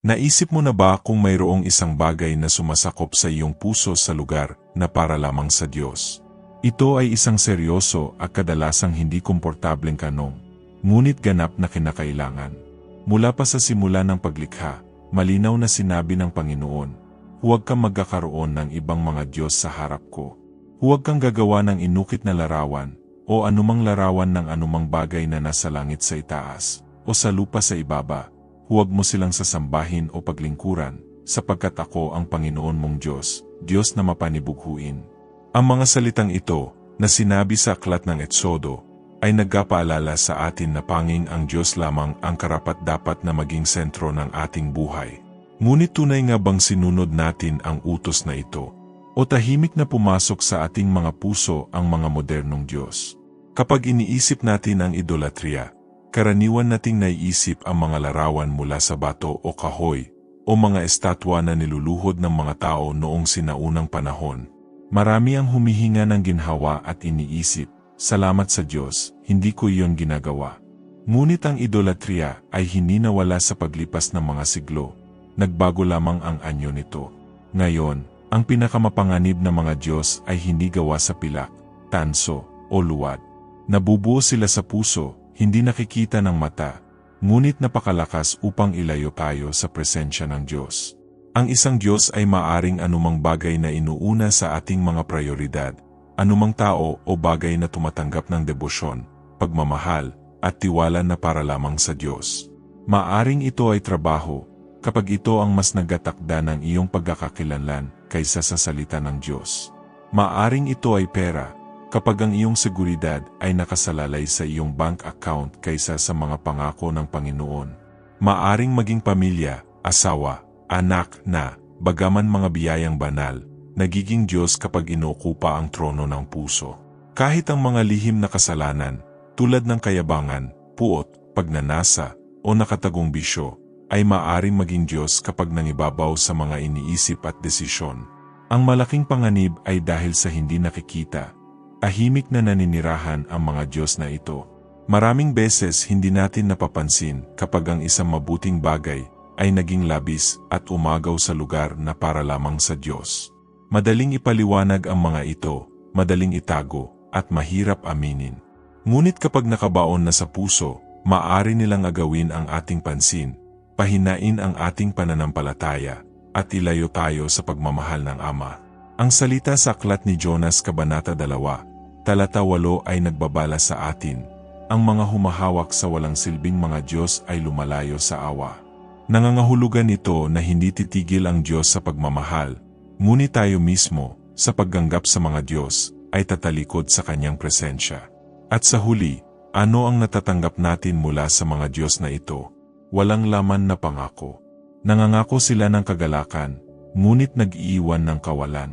Naisip mo na ba kung mayroong isang bagay na sumasakop sa iyong puso sa lugar na para lamang sa Diyos? Ito ay isang seryoso at kadalasang hindi komportableng kanong, ngunit ganap na kinakailangan. Mula pa sa simula ng paglikha, malinaw na sinabi ng Panginoon, huwag kang magkakaroon ng ibang mga Diyos sa harap ko. Huwag kang gagawa ng inukit na larawan, o anumang larawan ng anumang bagay na nasa langit sa itaas, o sa lupa sa ibaba, huwag mo silang sasambahin o paglingkuran, sapagkat ako ang Panginoon mong Diyos, Diyos na mapanibughuin. Ang mga salitang ito, na sinabi sa aklat ng Etsodo, ay nagkapaalala sa atin na panging ang Diyos lamang ang karapat-dapat na maging sentro ng ating buhay. Ngunit tunay nga bang sinunod natin ang utos na ito? O tahimik na pumasok sa ating mga puso ang mga modernong Diyos? Kapag iniisip natin ang idolatria, karaniwan nating naiisip ang mga larawan mula sa bato o kahoy, o mga estatwa na niluluhod ng mga tao noong sinaunang panahon. Marami ang humihinga ng ginhawa at iniisip, salamat sa Diyos, hindi ko iyon ginagawa. Ngunit ang idolatria ay hindi nawala sa paglipas ng mga siglo, nagbago lamang ang anyo nito. Ngayon, ang pinakamapanganib na mga Diyos ay hindi gawa sa pilak, tanso, o luwad. Nabubuo sila sa puso, hindi nakikita ng mata, ngunit napakalakas upang ilayo tayo sa presensya ng Diyos. Ang isang Diyos ay maaring anumang bagay na inuuna sa ating mga prioridad, anumang tao o bagay na tumatanggap ng debosyon, pagmamahal, at tiwala na para lamang sa Diyos. Maaring ito ay trabaho, kapag ito ang mas nagatakda ng iyong pagkakakilanlan kaysa sa salita ng Diyos. Maaring ito ay pera, kapag ang iyong seguridad ay nakasalalay sa iyong bank account kaysa sa mga pangako ng Panginoon. Maaring maging pamilya, asawa, anak na, bagaman mga biyayang banal, nagiging Diyos kapag inukupa ang trono ng puso. Kahit ang mga lihim na kasalanan, tulad ng kayabangan, puot, pagnanasa, o nakatagong bisyo, ay maaring maging Diyos kapag nangibabaw sa mga iniisip at desisyon. Ang malaking panganib ay dahil sa hindi nakikita, Tahimik na naninirahan ang mga Diyos na ito. Maraming beses hindi natin napapansin kapag ang isang mabuting bagay ay naging labis at umagaw sa lugar na para lamang sa Diyos. Madaling ipaliwanag ang mga ito, madaling itago, at mahirap aminin. Ngunit kapag nakabaon na sa puso, maaari nilang agawin ang ating pansin, pahinain ang ating pananampalataya, at ilayo tayo sa pagmamahal ng Ama. Ang salita sa aklat ni Jonas Kabanata 2, Talata 8 ay nagbabala sa atin, ang mga humahawak sa walang silbing mga Diyos ay lumalayo sa awa. Nangangahulugan ito na hindi titigil ang Diyos sa pagmamahal, ngunit tayo mismo, sa pagganggap sa mga Diyos, ay tatalikod sa Kanyang presensya. At sa huli, ano ang natatanggap natin mula sa mga Diyos na ito? Walang laman na pangako. Nangangako sila ng kagalakan, ngunit nag-iiwan ng kawalan.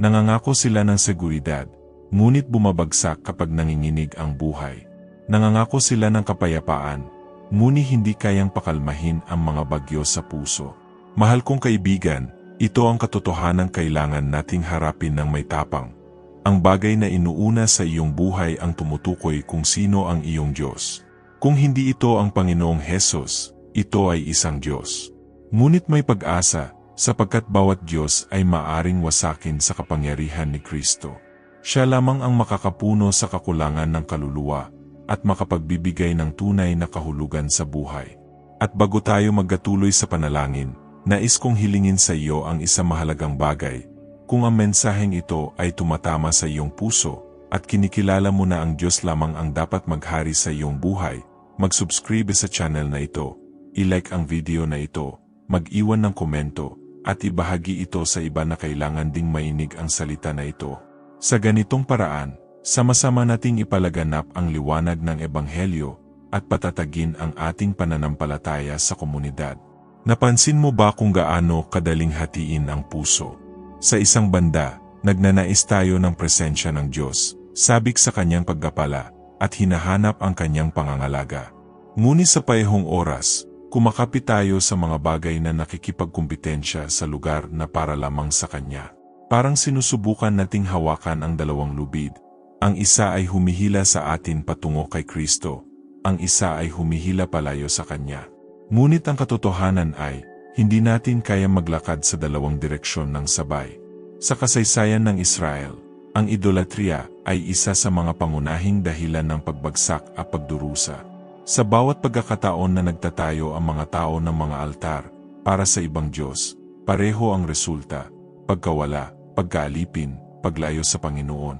Nangangako sila ng seguridad, ngunit bumabagsak kapag nanginginig ang buhay. Nangangako sila ng kapayapaan, ngunit hindi kayang pakalmahin ang mga bagyo sa puso. Mahal kong kaibigan, ito ang katotohanan kailangan nating harapin ng may tapang. Ang bagay na inuuna sa iyong buhay ang tumutukoy kung sino ang iyong Diyos. Kung hindi ito ang Panginoong Hesus, ito ay isang Diyos. Ngunit may pag-asa, sapagkat bawat Diyos ay maaring wasakin sa kapangyarihan ni Kristo. Siya lamang ang makakapuno sa kakulangan ng kaluluwa at makapagbibigay ng tunay na kahulugan sa buhay. At bago tayo magkatuloy sa panalangin, nais kong hilingin sa iyo ang isang mahalagang bagay. Kung ang mensaheng ito ay tumatama sa iyong puso at kinikilala mo na ang Diyos lamang ang dapat maghari sa iyong buhay, mag-subscribe sa channel na ito, i-like ang video na ito, mag-iwan ng komento, at ibahagi ito sa iba na kailangan ding mainig ang salita na ito. Sa ganitong paraan, sama-sama nating ipalaganap ang liwanag ng Ebanghelyo at patatagin ang ating pananampalataya sa komunidad. Napansin mo ba kung gaano kadaling hatiin ang puso? Sa isang banda, nagnanais tayo ng presensya ng Diyos, sabik sa kanyang paggapala, at hinahanap ang kanyang pangangalaga. Ngunit sa payahong oras, kumakapit tayo sa mga bagay na nakikipagkumpetensya sa lugar na para lamang sa kanya. Parang sinusubukan nating hawakan ang dalawang lubid. Ang isa ay humihila sa atin patungo kay Kristo. Ang isa ay humihila palayo sa Kanya. Ngunit ang katotohanan ay, hindi natin kaya maglakad sa dalawang direksyon ng sabay. Sa kasaysayan ng Israel, ang idolatria ay isa sa mga pangunahing dahilan ng pagbagsak at pagdurusa. Sa bawat pagkakataon na nagtatayo ang mga tao ng mga altar para sa ibang Diyos, pareho ang resulta, pagkawala, pagkaalipin, paglayo sa Panginoon.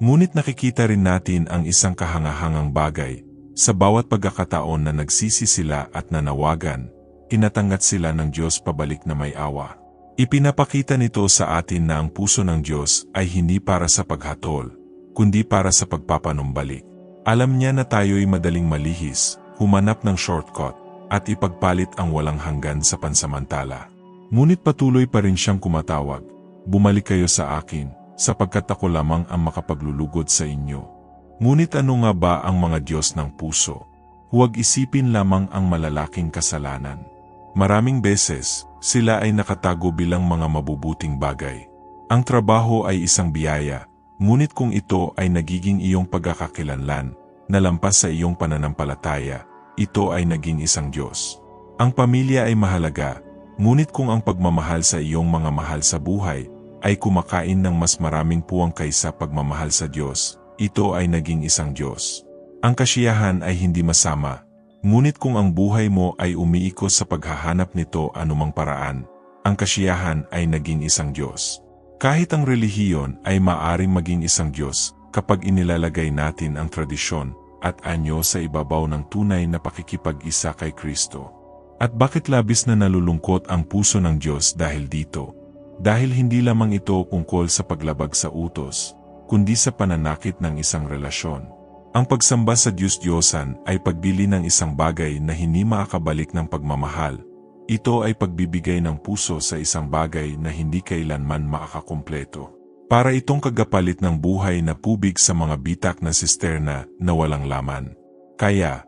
Ngunit nakikita rin natin ang isang kahangahangang bagay, sa bawat pagkakataon na nagsisi sila at nanawagan, inatangat sila ng Diyos pabalik na may awa. Ipinapakita nito sa atin na ang puso ng Diyos ay hindi para sa paghatol, kundi para sa pagpapanumbalik. Alam niya na tayo'y madaling malihis, humanap ng shortcut, at ipagpalit ang walang hanggan sa pansamantala. Ngunit patuloy pa rin siyang kumatawag, bumalik kayo sa akin, sapagkat ako lamang ang makapaglulugod sa inyo. Ngunit ano nga ba ang mga Diyos ng puso? Huwag isipin lamang ang malalaking kasalanan. Maraming beses, sila ay nakatago bilang mga mabubuting bagay. Ang trabaho ay isang biyaya, ngunit kung ito ay nagiging iyong pagkakakilanlan, na lampas sa iyong pananampalataya, ito ay naging isang Diyos. Ang pamilya ay mahalaga, ngunit kung ang pagmamahal sa iyong mga mahal sa buhay ay kumakain ng mas maraming puwang kaysa pagmamahal sa Diyos, ito ay naging isang Diyos. Ang kasiyahan ay hindi masama, ngunit kung ang buhay mo ay umiikot sa paghahanap nito anumang paraan, ang kasiyahan ay naging isang Diyos. Kahit ang relihiyon ay maaring maging isang Diyos kapag inilalagay natin ang tradisyon at anyo sa ibabaw ng tunay na pakikipag-isa kay Kristo. At bakit labis na nalulungkot ang puso ng Diyos dahil dito? Dahil hindi lamang ito kungkol sa paglabag sa utos, kundi sa pananakit ng isang relasyon. Ang pagsamba sa Diyos-Diyosan ay pagbili ng isang bagay na hindi makakabalik ng pagmamahal. Ito ay pagbibigay ng puso sa isang bagay na hindi kailanman makakakumpleto. Para itong kagapalit ng buhay na pubig sa mga bitak na sisterna na walang laman. Kaya,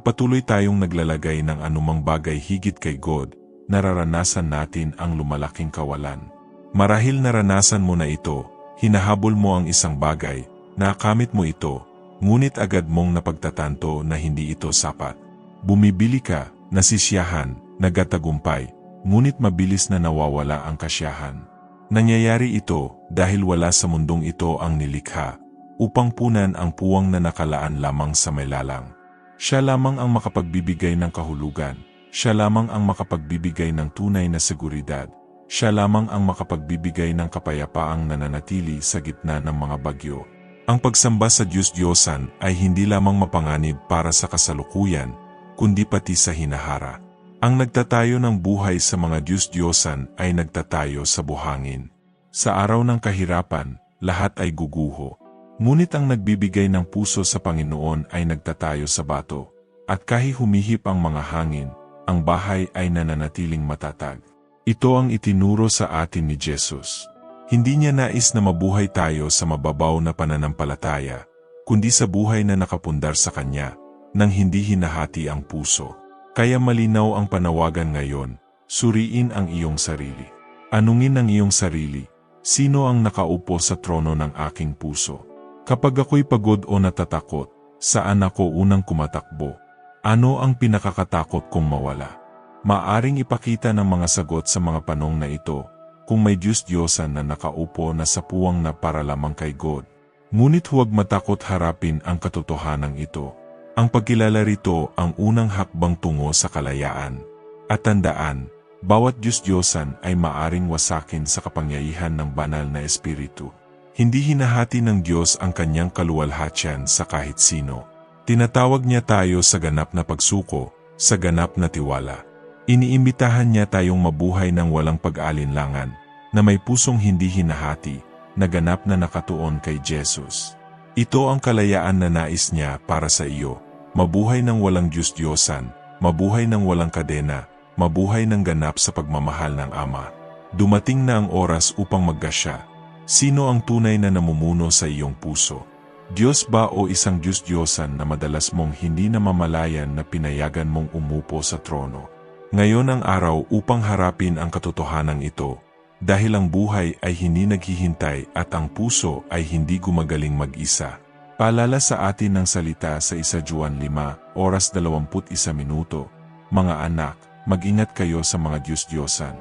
patuloy tayong naglalagay ng anumang bagay higit kay God, nararanasan natin ang lumalaking kawalan. Marahil naranasan mo na ito, hinahabol mo ang isang bagay, nakamit mo ito, ngunit agad mong napagtatanto na hindi ito sapat. Bumibili ka, nasisiyahan, nagatagumpay, ngunit mabilis na nawawala ang kasyahan. Nangyayari ito dahil wala sa mundong ito ang nilikha, upang punan ang puwang na nakalaan lamang sa may lalang. Siya lamang ang makapagbibigay ng kahulugan, siya lamang ang makapagbibigay ng tunay na seguridad, siya lamang ang makapagbibigay ng kapayapaang nananatili sa gitna ng mga bagyo. Ang pagsamba sa Diyos-Diyosan ay hindi lamang mapanganib para sa kasalukuyan, kundi pati sa hinahara. Ang nagtatayo ng buhay sa mga Diyos-Diyosan ay nagtatayo sa buhangin. Sa araw ng kahirapan, lahat ay guguho. Ngunit ang nagbibigay ng puso sa Panginoon ay nagtatayo sa bato. At kahit humihip ang mga hangin, ang bahay ay nananatiling matatag. Ito ang itinuro sa atin ni Jesus. Hindi niya nais na mabuhay tayo sa mababaw na pananampalataya, kundi sa buhay na nakapundar sa Kanya, nang hindi hinahati ang puso. Kaya malinaw ang panawagan ngayon, suriin ang iyong sarili. Anungin ang iyong sarili, sino ang nakaupo sa trono ng aking puso? Kapag ako'y pagod o natatakot, saan ako unang kumatakbo? Ano ang pinakakatakot kong mawala? Maaring ipakita ng mga sagot sa mga panong na ito, kung may Diyos-Diyosan na nakaupo na sa puwang na para lamang kay God. Ngunit huwag matakot harapin ang katotohanan ito. Ang pagkilala rito ang unang hakbang tungo sa kalayaan. At tandaan, bawat Diyos-Diyosan ay maaring wasakin sa kapangyarihan ng banal na Espiritu. Hindi hinahati ng Diyos ang kanyang kaluwalhatian sa kahit sino. Tinatawag niya tayo sa ganap na pagsuko, sa ganap na tiwala. Iniimbitahan niya tayong mabuhay ng walang pag-alinlangan, na may pusong hindi hinahati, na ganap na nakatuon kay Jesus. Ito ang kalayaan na nais niya para sa iyo, mabuhay ng walang Diyos-Diyosan, mabuhay ng walang kadena, mabuhay ng ganap sa pagmamahal ng Ama. Dumating na ang oras upang maggasya. Sino ang tunay na namumuno sa iyong puso? Diyos ba o isang Diyos-Diyosan na madalas mong hindi namamalayan na pinayagan mong umupo sa trono? Ngayon ang araw upang harapin ang katotohanan ito, dahil ang buhay ay hindi naghihintay at ang puso ay hindi gumagaling mag-isa. Paalala sa atin ng salita sa 1 Juan 5, oras 21 minuto, Mga anak, mag-ingat kayo sa mga Diyos-Diyosan.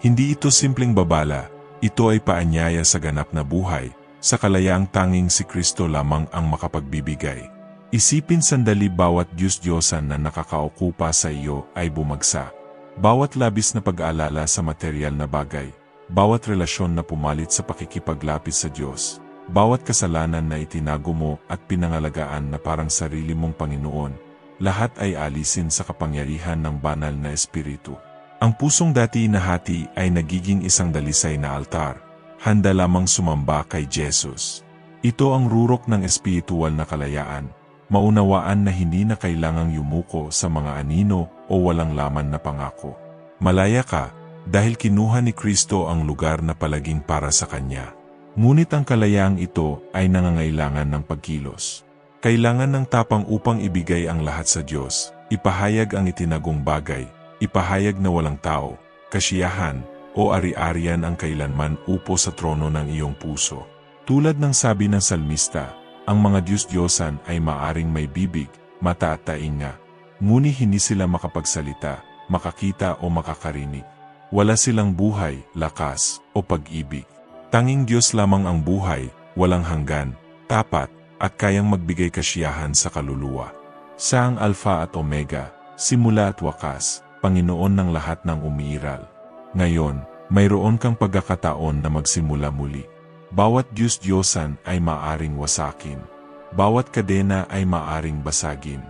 Hindi ito simpleng babala, ito ay paanyaya sa ganap na buhay, sa kalayaang tanging si Kristo lamang ang makapagbibigay. Isipin sandali bawat Diyos-Diyosan na nakakaokupa sa iyo ay bumagsak. Bawat labis na pag-aalala sa material na bagay, bawat relasyon na pumalit sa pakikipaglapit sa Diyos, bawat kasalanan na itinago mo at pinangalagaan na parang sarili mong Panginoon, lahat ay alisin sa kapangyarihan ng banal na Espiritu. Ang pusong dati nahati ay nagiging isang dalisay na altar, handa lamang sumamba kay Jesus. Ito ang rurok ng espiritual na kalayaan, maunawaan na hindi na kailangang yumuko sa mga anino o walang laman na pangako. Malaya ka, dahil kinuha ni Kristo ang lugar na palaging para sa Kanya. Ngunit ang kalayaang ito ay nangangailangan ng pagkilos. Kailangan ng tapang upang ibigay ang lahat sa Diyos, ipahayag ang itinagong bagay, ipahayag na walang tao, kasiyahan, o ari-arian ang kailanman upo sa trono ng iyong puso. Tulad ng sabi ng salmista, ang mga Diyos-Diyosan ay maaring may bibig, mata at tainga, ngunit hindi sila makapagsalita, makakita o makakarinig. Wala silang buhay, lakas, o pag-ibig. Tanging Diyos lamang ang buhay, walang hanggan, tapat, at kayang magbigay kasiyahan sa kaluluwa. Siya ang Alpha at Omega, simula at wakas, Panginoon ng lahat ng umiiral. Ngayon, mayroon kang pagkakataon na magsimula muli. Bawat Diyos-Diyosan ay maaring wasakin. Bawat kadena ay maaring basagin.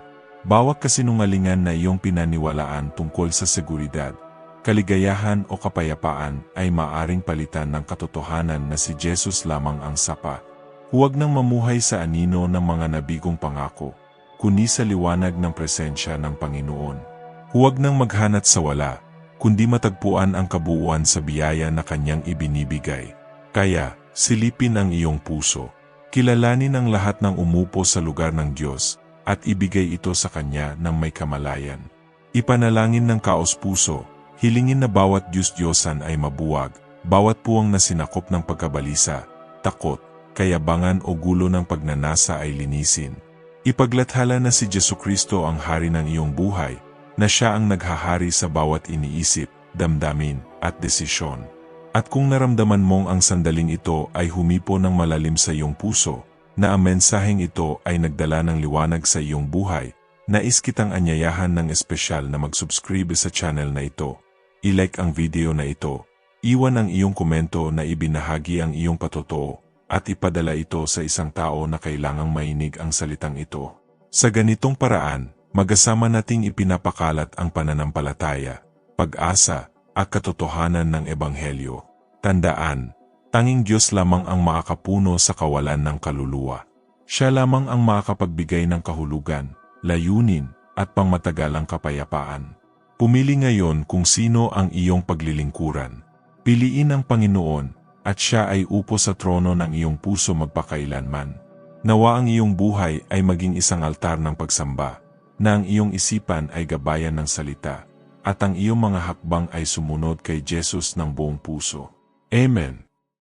Bawat kasinungalingan na iyong pinaniwalaan tungkol sa seguridad, kaligayahan o kapayapaan ay maaring palitan ng katotohanan na si Jesus lamang ang sapa. Huwag nang mamuhay sa anino ng mga nabigong pangako, kundi sa liwanag ng presensya ng Panginoon. Huwag nang maghanat sa wala, kundi matagpuan ang kabuuan sa biyaya na kanyang ibinibigay. Kaya, silipin ang iyong puso. Kilalanin ang lahat ng umupo sa lugar ng Diyos, at ibigay ito sa Kanya ng may kamalayan. Ipanalangin ng kaos puso, hilingin na bawat Diyos-Diyosan ay mabuwag, bawat puwang na sinakop ng pagkabalisa, takot, kayabangan o gulo ng pagnanasa ay linisin. Ipaglathala na si Jesu Kristo ang hari ng iyong buhay, na siya ang naghahari sa bawat iniisip, damdamin, at desisyon. At kung naramdaman mong ang sandaling ito ay humipo ng malalim sa iyong puso, na ang mensaheng ito ay nagdala ng liwanag sa iyong buhay, nais kitang anyayahan ng espesyal na mag-subscribe sa channel na ito. I-like ang video na ito, iwan ang iyong komento na ibinahagi ang iyong patotoo, at ipadala ito sa isang tao na kailangang mainig ang salitang ito. Sa ganitong paraan, Magasama nating ipinapakalat ang pananampalataya, pag-asa, at katotohanan ng Ebanghelyo. Tandaan, tanging Diyos lamang ang makakapuno sa kawalan ng kaluluwa. Siya lamang ang makakapagbigay ng kahulugan, layunin, at pangmatagalang kapayapaan. Pumili ngayon kung sino ang iyong paglilingkuran. Piliin ang Panginoon, at siya ay upo sa trono ng iyong puso magpakailanman. Nawa ang iyong buhay ay maging isang altar ng pagsamba na ang iyong isipan ay gabayan ng salita, at ang iyong mga hakbang ay sumunod kay Jesus ng buong puso. Amen.